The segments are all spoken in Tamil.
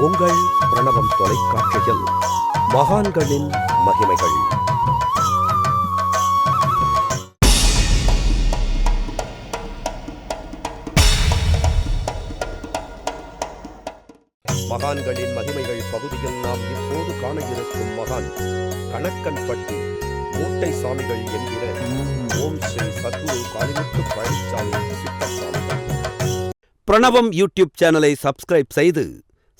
உங்கள் பிரணவம் தொலைக்காட்சியில் மகான்களின் மகிமைகள். மகான்களின் மகிமைகள் பகுதியில் நாம் இப்போது காண இருக்கும் மகான் கணக்கன்பட்டி மூட்டை சாமிகள் என்கிற ஓம் ஸ்ரீ சத்குரு காளிமுத்து பழனிசாமி பிரணவம் யூடியூப் சேனலை சப்ஸ்கிரைப் செய்து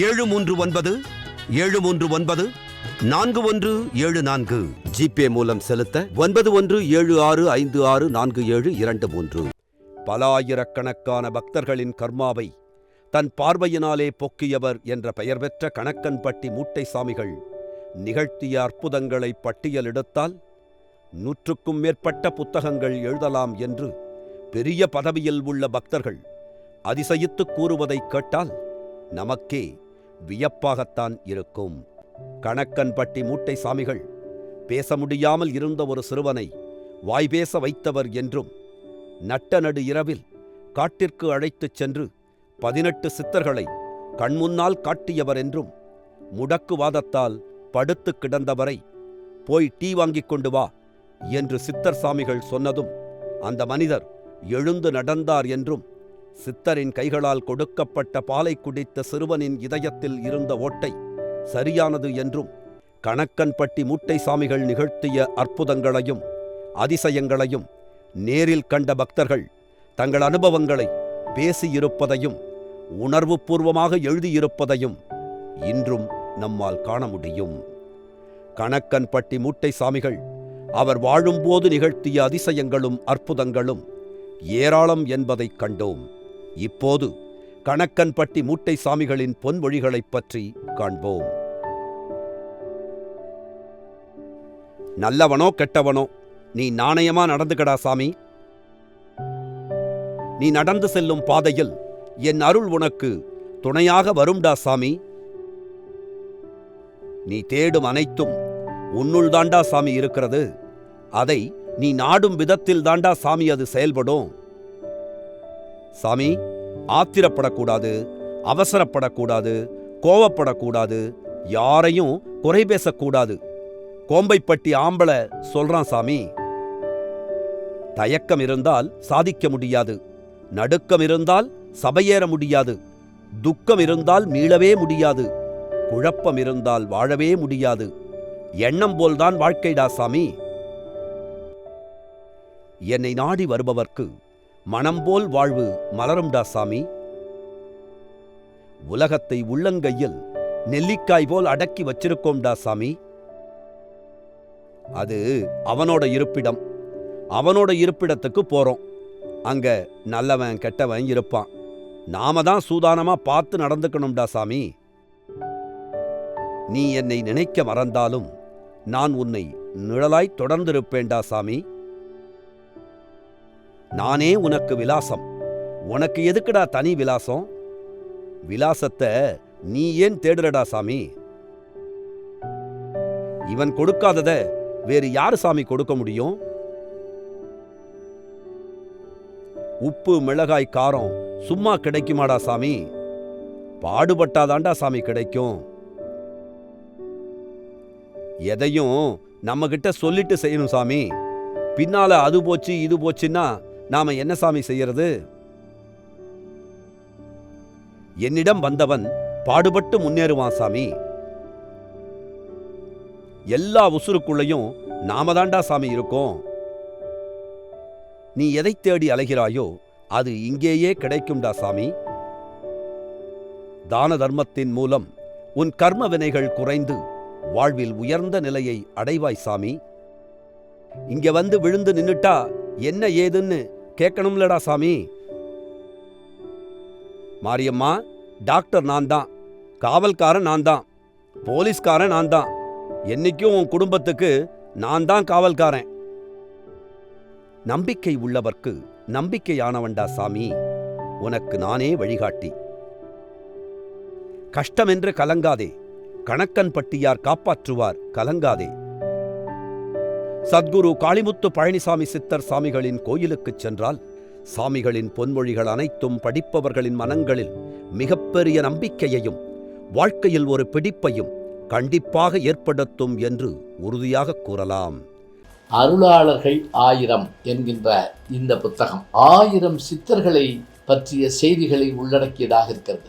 ஏழு மூன்று ஒன்பது ஏழு மூன்று ஒன்பது நான்கு ஒன்று ஏழு நான்கு. ஜிபே மூலம் செலுத்த ஒன்பது ஒன்று ஏழு ஆறு ஐந்து ஆறு நான்கு ஏழு இரண்டு மூன்று. பல ஆயிரக்கணக்கான பக்தர்களின் கர்மாவை தன் பார்வையினாலே பொக்கியவர் என்ற பெயர் பெற்ற கணக்கன்பட்டி மூட்டை சாமிகள் நிகழ்த்திய அற்புதங்களை பட்டியலெடுத்தால் நூற்றுக்கும் மேற்பட்ட புத்தகங்கள் எழுதலாம் என்று பெரிய பதவியில் உள்ள பக்தர்கள் அதிசயித்துக் கூறுவதைக் கேட்டால் நமக்கே வியப்பாகத்தான் இருக்கும். கணக்கன்பட்டி மூட்டை சாமிகள் பேச முடியாமல் இருந்த ஒரு சிறுவனை வாய்பேச வைத்தவர் என்றும் நட்ட நடு இரவில் காட்டிற்கு அழைத்துச் சென்று பதினெட்டு சித்தர்களை கண்முன்னால் காட்டியவர் என்றும் முடக்குவாதத்தால் படுத்துக் கிடந்தவரை போய் டீ வாங்கிக் கொண்டு வா என்று சித்தர் சாமிகள் சொன்னதும் அந்த மனிதர் எழுந்து நடந்தார் என்றும் சித்தரின் கைகளால் கொடுக்கப்பட்ட பாலை குடித்த சிறுவனின் இதயத்தில் இருந்த ஓட்டை சரியானது என்றும் கணக்கன்பட்டி மூட்டை சாமிகள் நிகழ்த்திய அற்புதங்களையும் அதிசயங்களையும் நேரில் கண்ட பக்தர்கள் தங்கள் அனுபவங்களை பேசியிருப்பதையும் உணர்வுபூர்வமாக எழுதியிருப்பதையும் இன்றும் நம்மால் காண முடியும். கணக்கன்பட்டி மூட்டை சாமிகள் அவர் வாழும்போது நிகழ்த்திய அதிசயங்களும் அற்புதங்களும் ஏராளம் என்பதைக் கண்டோம். இப்போது கணக்கன்பட்டி மூட்டை சாமிகளின் பொன்மொழிகளைப் பற்றி காண்போம். நல்லவனோ கெட்டவனோ நீ நாணயமா நடந்துகடா சாமி. நீ நடந்து செல்லும் பாதையில் என் அருள் உனக்கு துணையாக வரும்டா சாமி. நீ தேடும் அனைத்தும் உன்னுள் தாண்டா சாமி இருக்கிறது. அதை நீ நாடும் விதத்தில் தாண்டா சாமி அது செயல்படும். சாமி ஆத்திரப்படக்கூடாது அவசரப்படக்கூடாது கோவப்படக்கூடாது யாரையும் குறை பேசக்கூடாது. கோம்பைப்பட்டி ஆம்பளை சொல்றான் சாமி. தயக்கம் இருந்தால் சாதிக்க முடியாது. நடுக்கம் இருந்தால் சபையேற முடியாது. துக்கம் இருந்தால் மீளவே முடியாது. குழப்பம் இருந்தால் வாழவே முடியாது. எண்ணம் போல்தான் வாழ்க்கைடா சாமி. என்னை நாடி வருபவர்க்கு மனம்போல் வாழ்வு மலரும்டா சாமி. உலகத்தை உள்ளங்கையில் நெல்லிக்காய் போல் அடக்கி வச்சிருக்கோம்டா சாமி. அது அவனோட இருப்பிடம். அவனோட இருப்பிடத்துக்கு போறோம். அங்க நல்லவன் கெட்டவன் இருப்பான். நாம தான் சூதானமா பார்த்து நடந்துக்கணும்டா சாமி. நீ என்னை நினைக்க மறந்தாலும் நான் உன்னை நிழலாய் தொடர்ந்திருப்பேன்டா சாமி. நானே உனக்கு விலாசம். உனக்கு எதுக்குடா தனி விலாசம்? விலாசத்தை நீ ஏன் தேடுறடா சாமி? இவன் கொடுக்காதத வேறு யாரு சாமி கொடுக்க முடியும்? உப்பு மிளகாய் காரம் சும்மா கிடைக்குமாடா சாமி? பாடுபட்டாதாண்டா சாமி கிடைக்கும். எதையும் நம்ம கிட்ட சொல்லிட்டு செய்யணும் சாமி. பின்னால அது போச்சு இது போச்சுன்னா நாம என்ன சாமி செய்யறது? என்னிடம் வந்தவன் பாடுபட்டு முன்னேறுவான் சாமி. எல்லா உசுருக்குள்ளேயும் நாம தாண்டா சாமி இருக்கோம். நீ எதை தேடி அலைகிறாயோ அது இங்கேயே கிடைக்கும்டா சாமி. தான தர்மத்தின் மூலம் உன் கர்ம வினைகள் குறைந்து வாழ்வில் உயர்ந்த நிலையை அடைவாய் சாமி. இங்க வந்து விழுந்து நின்னுட்டா என்ன ஏதுன்னு கேட்கணும்லடா சாமி. மாரியம்மா டாக்டர் நான் தான் காவல்காரன் நான் தான் போலீஸ்காரன் நான் தான் என்னைக்கும் உன் குடும்பத்துக்கு நான் தான் காவல்காரன். நம்பிக்கை உள்ளவர்க்கு நம்பிக்கையானவன்டா சாமி. உனக்கு நானே வழிகாட்டி. கஷ்டமென்று கலங்காதே. கணக்கன் பட்டியார் காப்பாற்றுவார் கலங்காதே. சத்குரு காளிமுத்து பழனிசாமி சித்தர் சாமிகளின் கோயிலுக்குச் சென்றால் சாமிகளின் பொன்மொழிகள் அனைத்தும் படிப்பவர்களின் மனங்களில் மிகப்பெரிய நம்பிக்கையையும் வாழ்க்கையில் ஒரு பிடிப்பையும் கண்டிப்பாக ஏற்படுத்தும் என்று உறுதியாக கூறலாம். அருளாளர்கள் ஆயிரம் என்கின்ற இந்த புத்தகம் ஆயிரம் சித்தர்களை பற்றிய செய்திகளை உள்ளடக்கியதாக இருக்கிறது.